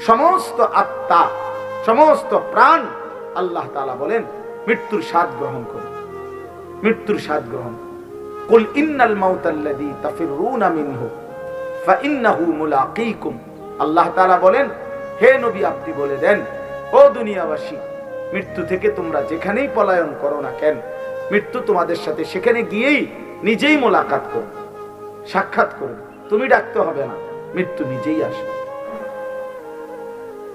সমস্ত আত্মা, সমস্ত প্রাণ আল্লাহ তাআলা বলেন, মৃত্যুর স্বাদ গ্রহণ করুন। মৃত্যুর স্বাদ গ্রহণ কুল ইন্নাল মিনহু আল্লাহ বলেন, হে নবী আপনি বলে দেন, ও দুনিয়াবাসী, মৃত্যু থেকে তোমরা যেখানেই পলায়ন করো না কেন, মৃত্যু তোমাদের সাথে সেখানে গিয়েই নিজেই মোলাকাত করবে সাক্ষাৎ করবে। তুমি ডাকতে হবে না, মৃত্যু নিজেই আসবে।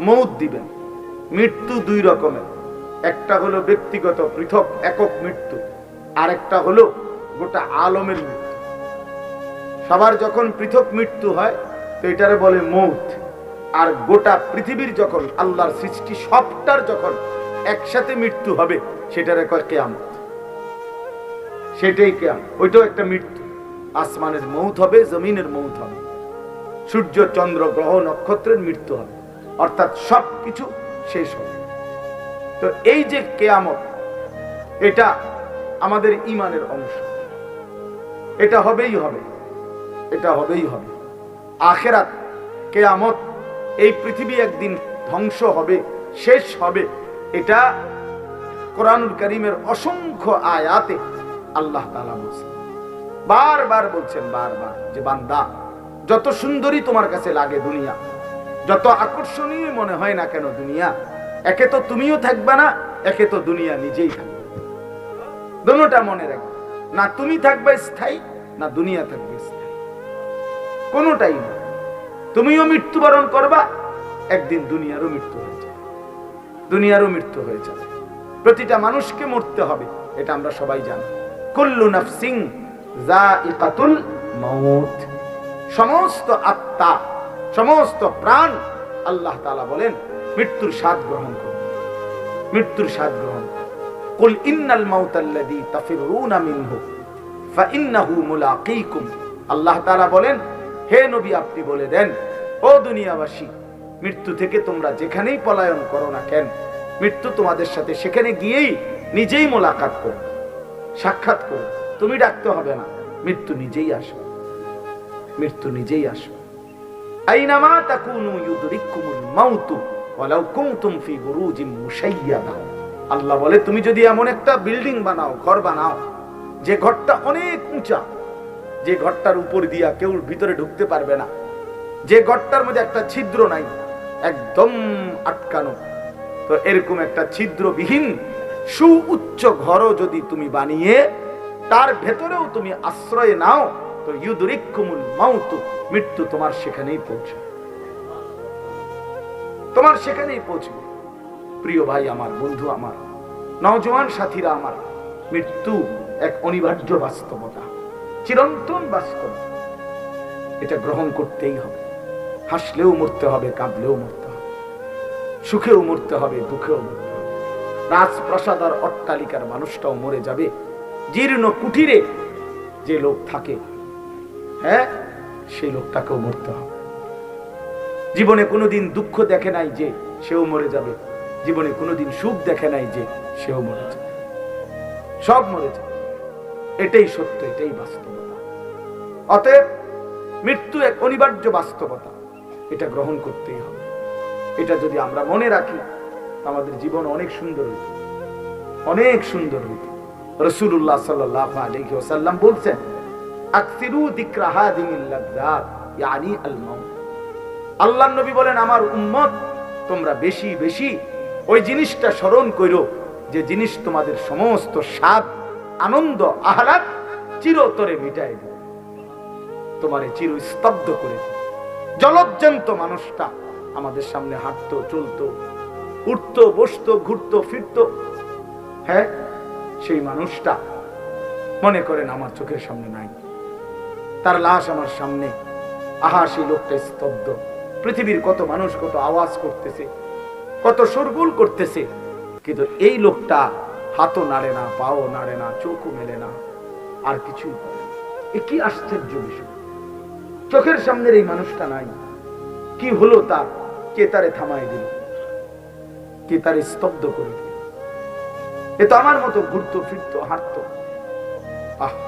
মৌত দিবেন। মৃত্যু দুই রকমের। একটা হলো ব্যক্তিগত পৃথক একক মৃত্যু আর একটা হলো গোটা আলমের মৃত্যু। সবার যখন পৃথক মৃত্যু হয়, তো এটারে বলে মৌত। আর গোটা পৃথিবীর যখন, আল্লাহর সৃষ্টি সবটার যখন একসাথে মৃত্যু হবে, সেটারে কয় কেয়ামত। সেটাই কেয়াম ওইটাও একটা মৃত্যু। আসমানের মৌত হবে, জমিনের মৌত হবে। সূর্য, চন্দ্র, গ্রহ, নক্ষত্রের মৃত্যু হবে। অর্থাৎ সব কিছু শেষ হবে। তো এই যে কেয়ামত, এটা আমাদের ইমানের অংশ। এটা হবেই হবে, এটা হবেই হবে। আখেরাত, কেয়ামত, এই পৃথিবী একদিন ধ্বংস হবে, শেষ হবে। এটা কোরআনুল করিমের অসংখ্য আয়াতে আল্লাহ তালা বলছেন। বারবার বলছেন, বারবার যে বান্দা, যত সুন্দরী তোমার কাছে লাগে দুনিয়া যত আকর্ষণীয় মনে হয় না কেন দুনিয়া, একে তো তুমিও থাকবে না, একে তো দুনিয়া নিজেই থাকবে। দোনোটা মনে রাখবে। না তুমি থাকবে স্থায়ী, না দুনিয়া থাকবে স্থায়ী। কোনোটাই না। তুমিও মৃত্যুবরণ করবা, একদিন দুনিয়ারও মৃত্যু হয়ে যাবে। দুনিয়ারও মৃত্যু হয়ে যাবে। প্রতিটা মানুষকে মরতে হবে, এটা আমরা সবাই জানি। কুল্লু নাফসিং মাউত। সমস্ত আত্মা সমস্ত প্রাণ আল্লাহ তাআলা বলেন, মৃত্যুর স্বাদ গ্রহণ করুন। মৃত্যুর স্বাদ গ্রহণ কুল ইন্নাল মাউতাল্লাযী তাফিরুনা মিনহু ফাইন্নাহু মুলাকীকুম। আল্লাহ তাআলা বলেন, হে নবী আপনি বলে দেন, ও দুনিয়াবাসী, মৃত্যু থেকে তোমরা যেখানেই পলায়ন করো না কেন, মৃত্যু তোমাদের সাথে সেখানে গিয়েই নিজেই মোলাকাত করো, সাক্ষাৎ করো। তুমি ডাকতে হবে না, মৃত্যু নিজেই আসবে। মৃত্যু নিজেই আসবে। আইনামা মাউতু ফি আল্লাহ বলে, তুমি যদি এমন একটা বিল্ডিং বানাও, ঘর বানাও, যে ঘরটা অনেক উঁচা, যে ঘরটার উপর দিয়া কেউ ভিতরে ঢুকতে পারবে না, যে ঘরটার মধ্যে একটা ছিদ্র নাই, একদম আটকানো, তো এরকম একটা ছিদ্রবিহীন সুউচ্চ ঘরও যদি তুমি বানিয়ে, তার ভেতরেও তুমি আশ্রয় নাও মৃত্যু তোমার সেখানেই পৌঁছে। তোমার সেখানেই পৌঁছবে। প্রিয় ভাই আমার, বন্ধু আমার, নওজোয়ান সাথীরা আমার, মৃত্যু এক অনিবার্য বাস্তবতা, চিরন্তন বাস্তব এটা গ্রহণ করতেই হবে। হাসলেও মরতে হবে, কাঁদলেও মরতে হবে। সুখেও মরতে হবে, দুঃখেও মরতে হবে। রাজপ্রাসাদ আর অট্টালিকার মানুষটাও মরে যাবে। জীর্ণ কুটিরে যে লোক থাকে হ্যাঁ? সেই লোকটাকেও মরতে হবে। জীবনে কোনোদিন দুঃখ দেখে নাই যে সেও মরে যাবে। জীবনে কোনোদিন সুখ দেখে নাই যে সেও মরে যাবে। সব মরে যাবে। এটাই সত্য, এটাই বাস্তবতা। অতএব মৃত্যু এক অনিবার্য বাস্তবতা। এটা গ্রহণ করতেই হবে। এটা যদি আমরা মনে রাখি আমাদের জীবন অনেক সুন্দর হইত। অনেক সুন্দর হইত। রসুল্লাহ সাল্লাহ ওয়াসাল্লাম বলছেন নবী বলেন, আমার উম্মত, তোমরা বেশি বেশি ওই জিনিসটা স্মরণ করো যে জিনিস তোমাদের সমস্ত স্বাদ, আনন্দ আহ্লাদ চিরতরে মিটাই দেবে। তোমার চির স্তব্ধ করে। জলজ্জান্ত মানুষটা আমাদের সামনে হাঁটতো, চলতো, উঠতো, বসতো, ঘুরতো, ফিরতো। হ্যাঁ সেই মানুষটা মনে করেন আমার চোখের সামনে নাই। তার লাশ আমার সামনে। আহা সেই লোকটা স্তব্ধ। পৃথিবীর কত মানুষ কত আওয়াজ করতেছে, কত সরগুল করতেছে। কিন্তু এই লোকটা হাতও নাড়ে না, পাও নাড়ে না, চোখও মেলে না। আর কিছুই করে কি আশ্চর্য বিষয়। চোখের সামনের এই মানুষটা নাই। কি হলো তার? কে তারে থামাই দিল? কে তারে স্তব্ধ করে দিল? এ তো আমার মতো ঘুরতো, ফিরতো, হাঁটতো। আহ!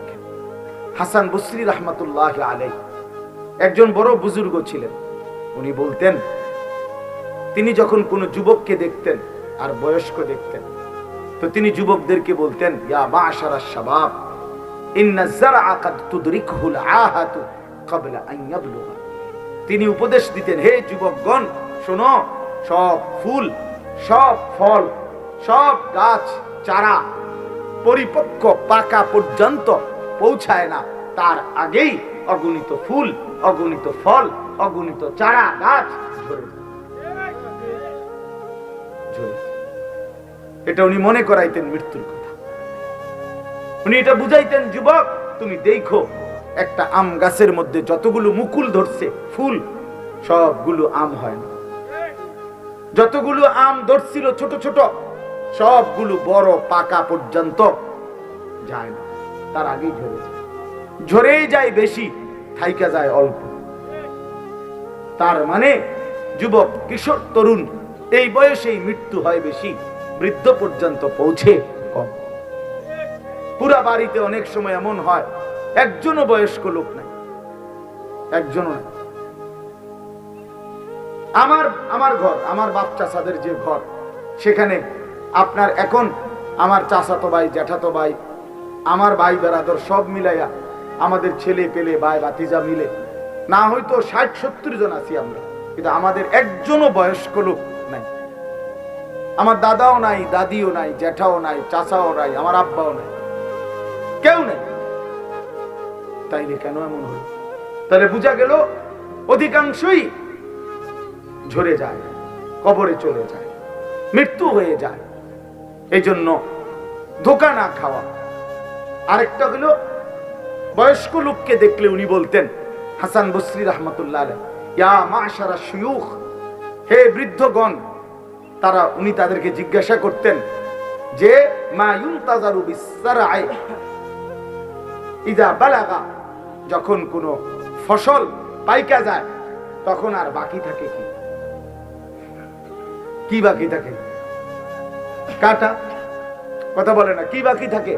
হাসান বসরি রহমতুল্লাহ আলাই একজন বড় বুজুর্গ ছিলেন। উনি বলতেন, তিনি যখন কোনো যুবককে দেখতেন আর বয়স্ক দেখতেন, তো তিনি যুবকদেরকে বলতেন তিনি উপদেশ দিতেন, হে যুবকগণ, শোনো, সব ফুল, সব ফল, সব গাছ, চারা পরিপক্ক পাকা পর্যন্ত পৌঁছায় না। তার আগেই অগণিত ফুল, অগণিত ফল, অগণিত চারা, গাছ ঝরে। এটা উনি মনে করাইতেন মৃত্যুর কথা। উনি এটা বুঝাইতেন, যুবক, তুমি দেখো, একটা আম গাছের মধ্যে যতগুলো মুকুল ধরছে, ফুল, সবগুলো আম হয় না। যতগুলো আম ধরছিল ছোট ছোট, সবগুলো বড় পাকা পর্যন্ত যায় না। তার আগেই ঝরে যায়। ঝরেই যায় বেশি, থাইকা যায় অল্প। তার মানে যুবক, কিশোর, তরুণ, এই বয়সেই মৃত্যু হয় বেশি, বৃদ্ধ পর্যন্ত পৌঁছে কম। পুরা বাড়িতে অনেক সময় এমন হয়, একজনও বয়স্ক লোক নাই, একজনও নাই। আমার আমার ঘর, আমার বাপ চাষাদের যে ঘর, সেখানে আপনার এখন আমার চাচাতো ভাই, জ্যাঠাতো ভাই আমার ভাই বেড়াদর সব মিলাইয়া আমাদের ছেলে পেলে, ভাই বাতিজা মিলে। না হয়তো ষাট, সত্তর জন আছি আমরা, কিন্তু আমাদের একজনও বয়স্ক লোক নাই। আমার দাদাও নাই, দাদিও নাই জ্যাঠাও নাই, চাচাও নাই, আমার আব্বাও নাই। কেউ নেই। তাইলে কেন এমন হলো তাহলে বোঝা গেল অধিকাংশই ঝরে যায়, কবরে চলে যায়, মৃত্যু হয়ে যায়। এই জন্য ধোকা না খাওয়া আরেকটা হলো বয়স্ক লোককে দেখলে উনি বলতেন, হাসান বসরি রহমতুল্লাহ হে বৃদ্ধগণ। তারা উনি তাদেরকে জিজ্ঞাসা করতেন যে যখন কোনো ফসল পাইকা যায়, তখন আর বাকি থাকে কি? কি বাকি থাকে? কাটা? কথা বলে না, কি বাকি থাকে?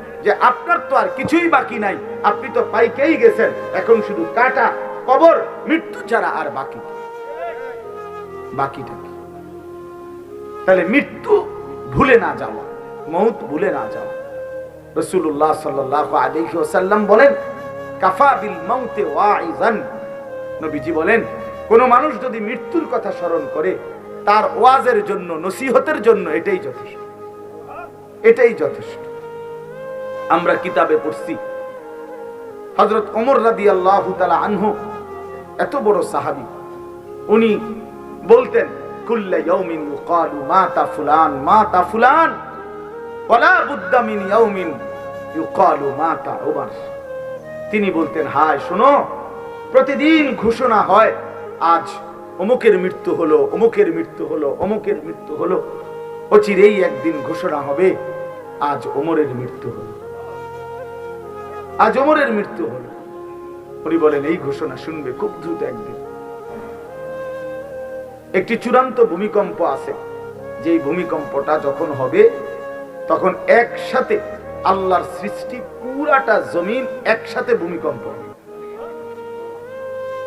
যে আপনার তো আর কিছুই বাকি নাই। আপনি তো পাইকেই গেছেন। এখন শুধু কাটা, কবর, মৃত্যু ছাড়া আর বাকি বাকিটা কি? তাহলে মৃত্যু ভুলে না যাওয়া, মৌত ভুলে না যাওয়া। রসুল্লাহ সাল্লাহ আলাইহি ওয়াসাল্লাম বলেন, কাফা বিল ওয়াইজান নবীজি বলেন, কোন মানুষ যদি মৃত্যুর কথা স্মরণ করে, তার ওয়াজের জন্য, নসিহতের জন্য এটাই যথেষ্ট। এটাই যথেষ্ট। আমরা কিতাবে পড়ছি। হজরত ওমর রাদি আল্লাহ আনহু, এত বড় সাহাবি। উনি বলতেন, কুল্লা মাতা মাতা মাতা তিনি বলতেন, হায়, শোনো, প্রতিদিন ঘোষণা হয়, আজ অমুকের মৃত্যু হলো, অমুকের মৃত্যু হলো, অমুকের মৃত্যু হলো, অচিরেই একদিন ঘোষণা হবে, আজ ওমরের মৃত্যু হলো। আজ ওমরের মৃত্যু হলো। উনি বলেন, এই ঘোষণা শুনবে খুব দ্রুত একদিন। একটি চূড়ান্ত ভূমিকম্প আছে। যে ভূমিকম্পটা যখন হবে, তখন একসাথে আল্লাহর সৃষ্টি পুরাটা জমিন একসাথে ভূমিকম্প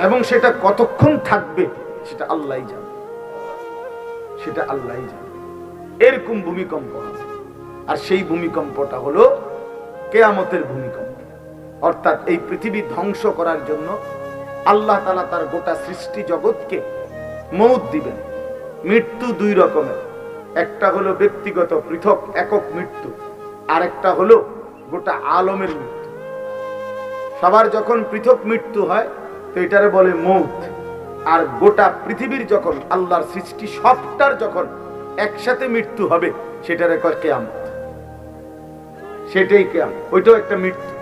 এবং সেটা কতক্ষণ থাকবে, সেটা আল্লাহই জানে। সেটা আল্লাহই জানে। এরকম ভূমিকম্প হবে আর সেই ভূমিকম্পটা হলো কেয়ামতের ভূমিকম্প। অর্থাৎ এই পৃথিবী ধ্বংস করার জন্য আল্লাহ তালা তার গোটা সৃষ্টি জগৎকে মৌত দিবেন। মৃত্যু দুই রকমের। একটা হলো ব্যক্তিগত পৃথক একক মৃত্যু, আরেকটা হলো গোটা আলমের মৃত্যু। সবার যখন পৃথক মৃত্যু হয়, তো এটারে বলে মৌত। আর গোটা পৃথিবীর যখন, আল্লাহর সৃষ্টি সবটার যখন একসাথে মৃত্যু হবে, সেটারে কয় কেয়ামত। সেটাই কেয়াম ওইটাও একটা মৃত্যু।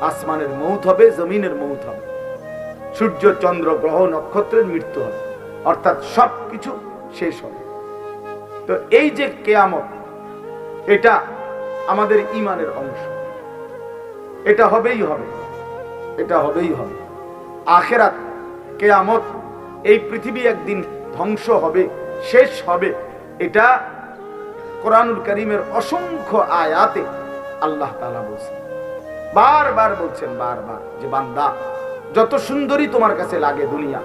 আসমানের মৌত হবে, জমিনের মৌত হবে। সূর্য, চন্দ্র, গ্রহ, নক্ষত্রের মৃত্যু হবে। অর্থাৎ সব কিছু শেষ হবে। তো এই যে কেয়ামত, এটা আমাদের ইমানের অংশ। এটা হবেই হবে। এটা হবেই হবে। আখেরাত, কেয়ামত, এই পৃথিবী একদিন ধ্বংস হবে, শেষ হবে। এটা কোরআনুল করিমের অসংখ্য আয়াতে আল্লাহ তাআলা বলছেন। বারবার বলছেন, বারবার, যে বান্দা, যত সুন্দরী তোমার কাছে লাগে দুনিয়া,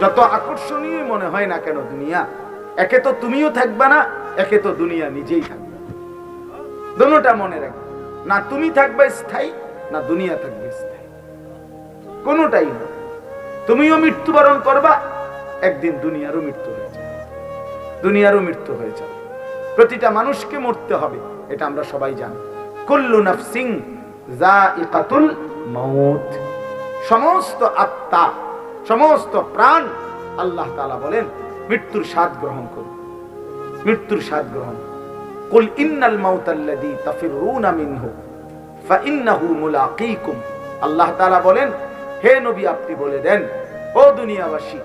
যত আকর্ষণীয় মনে হয় না কেন দুনিয়া, একে তো তুমিও থাকবে না, একে তো দুনিয়া নিজেই থাকবে। দোনোটা মনে রাখবে না তুমি থাকবে স্থায়ী, না দুনিয়া থাকবে স্থায়ী। কোনোটাই না। তুমিও মৃত্যুবরণ করবা, একদিন দুনিয়ারও মৃত্যু হয়ে যাবে। দুনিয়ারও মৃত্যু হয়ে যাবে। প্রতিটা মানুষকে মরতে হবে, এটা আমরা সবাই জানি। কল্লু নাফ নাফসিং জাইকাতুল মাউত। সমস্ত আত্মা, সমস্ত প্রাণ আল্লাহ তাআলা বলেন, মৃত্যুর স্বাদ গ্রহণ করুন। মৃত্যুর স্বাদ গ্রহণ কুল ইন্নাল তাফিরুনা মিনহু মুলাকীকুম। আল্লাহ তাআলা বলেন, হে নবী আপনি বলে দেন, ও দুনিয়াবাসী,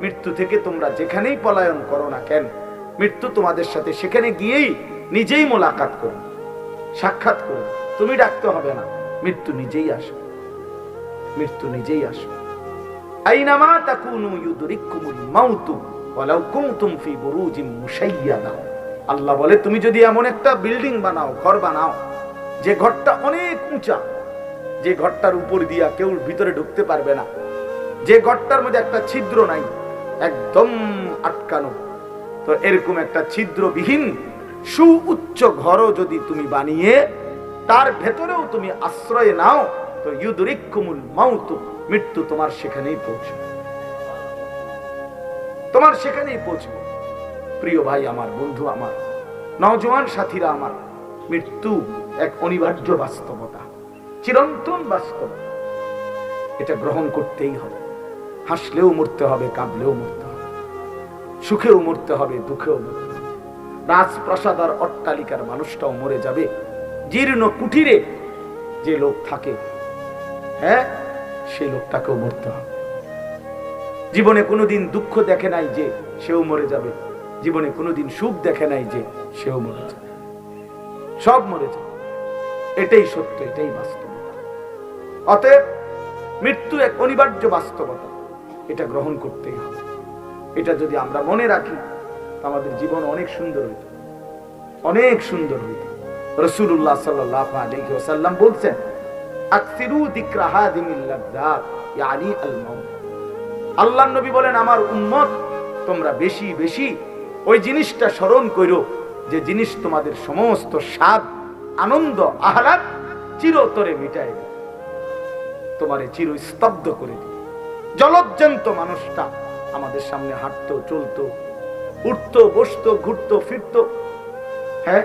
মৃত্যু থেকে তোমরা যেখানেই পলায়ন করো না কেন, মৃত্যু তোমাদের সাথে সেখানে গিয়েই নিজেই মোলাকাত করো সাক্ষাৎ করো তুমি ডাকতে হবে না। মৃত্যু নিজেই আসো মৃত্যু নিজেই আসো আইনামা তাকুনু ইউদরিকুমুল মাউতু ওয়ালাউ কুনতুম ফি আল্লাহ বলে, তুমি যদি এমন একটা বিল্ডিং বানাও, ঘর বানাও, যে ঘরটা অনেক উঁচা, যে ঘরটার উপর দিয়া কেউ ভিতরে ঢুকতে পারবে না, যে ঘরটার মধ্যে একটা ছিদ্র নাই, একদম আটকানো, তো এরকম একটা ছিদ্রবিহীন সুউচ্চ ঘরও যদি তুমি বানিয়ে তার ভেতরেও তুমি আশ্রয় নাও, তো ইউদরিকুমুল মাউত, মৃত্যু তোমার সেখানেই পৌঁছবে। তোমার সেখানেই পৌঁছবে। প্রিয় ভাই আমার, বন্ধু আমার, নওজোয়ান সাথীরা আমার, মৃত্যু এক অনিবার্য বাস্তবতা, চিরন্তন বাস্তব। এটা গ্রহণ করতেই হবে। হাসলেও মরতে হবে, কাঁদলেও মরতে হবে। সুখেও মরতে হবে, দুঃখেও মরতে হবে। রাজপ্রাসাদ আর অট্টালিকার মানুষটাও মরে যাবে। জীর্ণ কুটিরে যে লোক থাকে হ্যাঁ সেই লোকটাকেও মরতে হবে। জীবনে কোনোদিন দুঃখ দেখে নাই যে সেও মরে যাবে। জীবনে কোনোদিন সুখ দেখে নাই যে সেও মরে যাবে। সব মরে যাবে। এটাই সত্য, এটাই বাস্তবতা। অতএব মৃত্যু এক অনিবার্য বাস্তবতা। এটা গ্রহণ করতেই হবে। এটা যদি আমরা মনে রাখি আমাদের জীবন অনেক সুন্দর হইত। অনেক সুন্দর হইত। রসুল্লাহ ওয়াসাল্লাম বলছেন, আকসিরু যিকরা হাদিমিল লাযযাত ইয়ানি আল মাউত আল্লাহর নবী বলেন, আমার উম্মত, তোমরা বেশি বেশি ওই জিনিসটা স্মরণ করো যে জিনিস তোমাদের সমস্ত স্বাদ, আনন্দ, আহ্লাদ চিরতরে দেবে। তোমারে চির স্তব্ধ করে দিবে। জলজ্জন্ত মানুষটা আমাদের সামনে হাঁটতো, চলতো, উঠতো, বসতো, ঘুরতো, ফিরতো। হ্যাঁ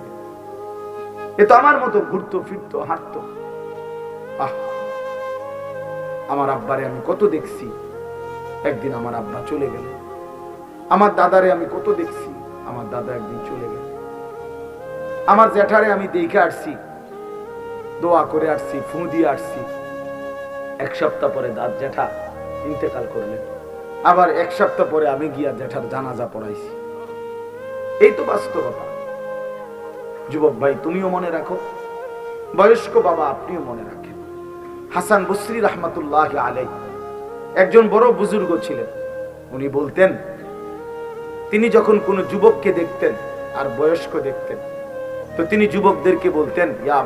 এ তো আমার মতো ঘুরতো, ফিরতো, হাঁটতো। আহ, আমার আব্বারে আমি কত দেখছি। একদিন আমার আব্বা চলে গেল। আমার দাদারে আমি কত দেখছি। আমার দাদা একদিন চলে গেল। আমার জ্যাঠারে আমি দেখে আসছি। দোয়া করে আসছি, ফু দিয়ে আসছি। এক সপ্তাহ পরে দাঁত জ্যাঠা ইন্তেকাল করলেন। আবার এক সপ্তাহ পরে আমি গিয়া জ্যাঠার জানাজা পড়াইছি। এই তো বাস্তবতা। যুবক ভাই, তুমিও মনে রাখো। বয়স্ক বাবা আপনিও মনে রাখেন। হাসান বসরি রহমতুল্লাহ আলাই একজন বড় বুজুর্গ ছিলেন। উনি বলতেন, তিনি যখন কোনো যুবককে দেখতেন আর বয়স্ক দেখতেন, তো তিনি যুবকদেরকে বলতেন, ইয়া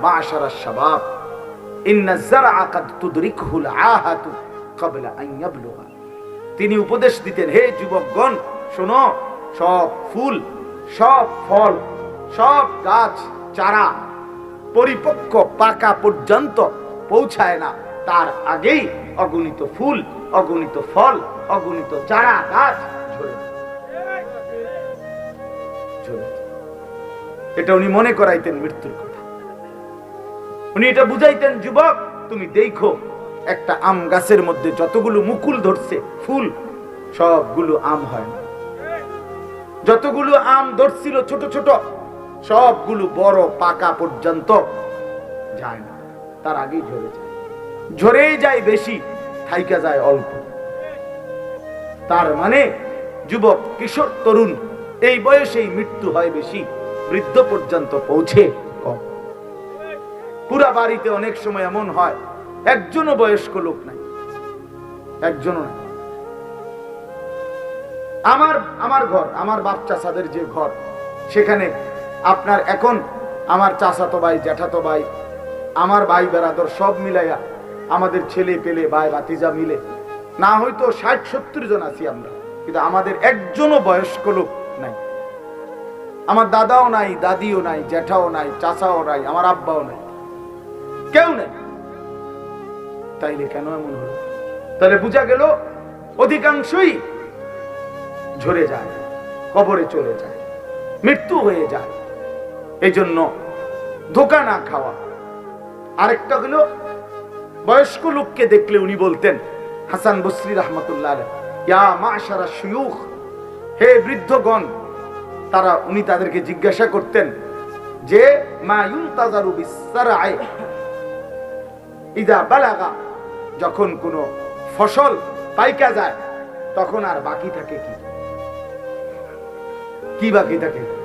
শাবাব ক্বাবলা আন ইয়াবলুগা। তিনি উপদেশ দিতেন, হে যুবকগণ, শোনো, সব ফুল, সব ফল সব গাছ, চারা পরিপক্ক পাকা পর্যন্ত পৌঁছায় না। তার আগেই অগণিত ফুল, অগণিত ফল, অগণিত চারা, গাছ। এটা উনি মনে করাইতেন মৃত্যুর কথা। উনি এটা বুঝাইতেন, যুবক, তুমি দেখো, একটা আম গাছের মধ্যে যতগুলো মুকুল ধরছে, ফুল, সবগুলো আম হয় না। যতগুলো আম ধরছিল ছোট ছোট সবগুলো বড় পাকা পর্যন্ত যায় না। তার আগেই ঝরে যায়। ঝরেই যায় বেশি, থাইকা যায় অল্প। তার মানে যুবক, কিশোর, তরুণ, এই বয়সেই মৃত্যু হয় বেশি, বৃদ্ধ পর্যন্ত পৌঁছে কম। পুরা বাড়িতে অনেক সময় এমন হয়, একজনও বয়স্ক লোক নাই। একজনও নাই। আমার আমার ঘর, আমার বাচ্চা চাষাদের যে ঘর, সেখানে আপনার এখন আমার চাচাতো ভাই, জ্যাঠাতো ভাই, আমার ভাই বেড়াদর সব মিলাইয়া আমাদের ছেলে পেলে, ভাই বাতিজা মিলে, না হয়তো ষাট সত্তর জন আছি আমরা, কিন্তু আমাদের একজনও বয়স্ক লোক নাই। আমার দাদাও নাই, দাদিও নাই, জ্যাঠাও নাই, চাচাও নাই, আমার আব্বাও নাই। কেউ নেই। তাইলে কেন এমন হলো? তাহলে বোঝা গেল অধিকাংশই ঝরে যায়, কবরে চলে যায়, মৃত্যু হয়ে যায়। এই জন্য ধোকা না খাওয়া। আরেকটা হলো, বয়স্ক লোককে দেখলে উনি বলতেন, হাসান বসরি রহমতুল্লাহ ইয়া মাশারা শুয়ুখ, হে বৃদ্ধগণ। তারা উনি তাদেরকে জিজ্ঞাসা করতেন যে, মা বিসসারায়ে ইদা বালাগা। যখন কোনো ফসল পাইকা যায়, তখন আর বাকি থাকে কি? কি বাকি থাকে?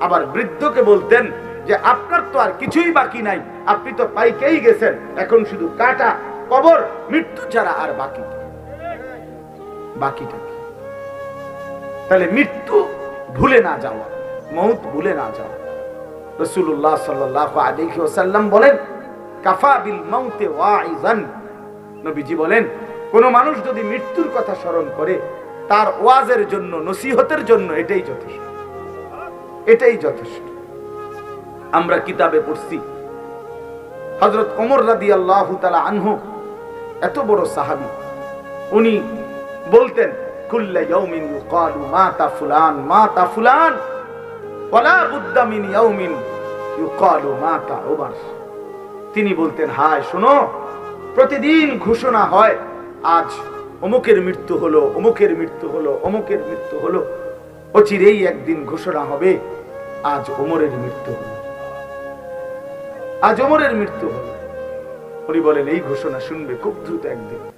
আবার বৃদ্ধকে বলতেন যে, আপনার তো আর কিছুই বাকি নাই। আপনি তো পাইকেই গেছেন। এখন শুধু কাটা, কবর, মৃত্যু ছাড়া আর বাকি বাকিটা তাহলে মৃত্যু ভুলে না যাওয়া, মৌত ভুলে না যাওয়া। রসুল্লাহ সাল্লাহ আলাইহি ওয়াসাল্লাম বলেন, কাফা বিল মাউতে ওয়াইজান নবীজি বলেন, কোন মানুষ যদি মৃত্যুর কথা স্মরণ করে, তার ওয়াজের জন্য, নসিহতের জন্য এটাই যথেষ্ট। এটাই যথেষ্ট। আমরা কিতাবে পড়ছি, হযরত ওমর রাদিয়াল্লাহু তাআলা আনহু, এত বড় সাহাবী। উনি বলতেন মাতা মাতা মাতা তিনি বলতেন, হায়, শোনো, প্রতিদিন ঘোষণা হয়, আজ অমুকের মৃত্যু হলো, অমুকের মৃত্যু হলো, অমুকের মৃত্যু হলো, অচিরেই একদিন ঘোষণা হবে। আজ ওমরের মৃত্যু হল। আজ ওমরের মৃত্যু হল। উনি বলেন, এই ঘোষণা শুনবে খুব দ্রুত একদিন।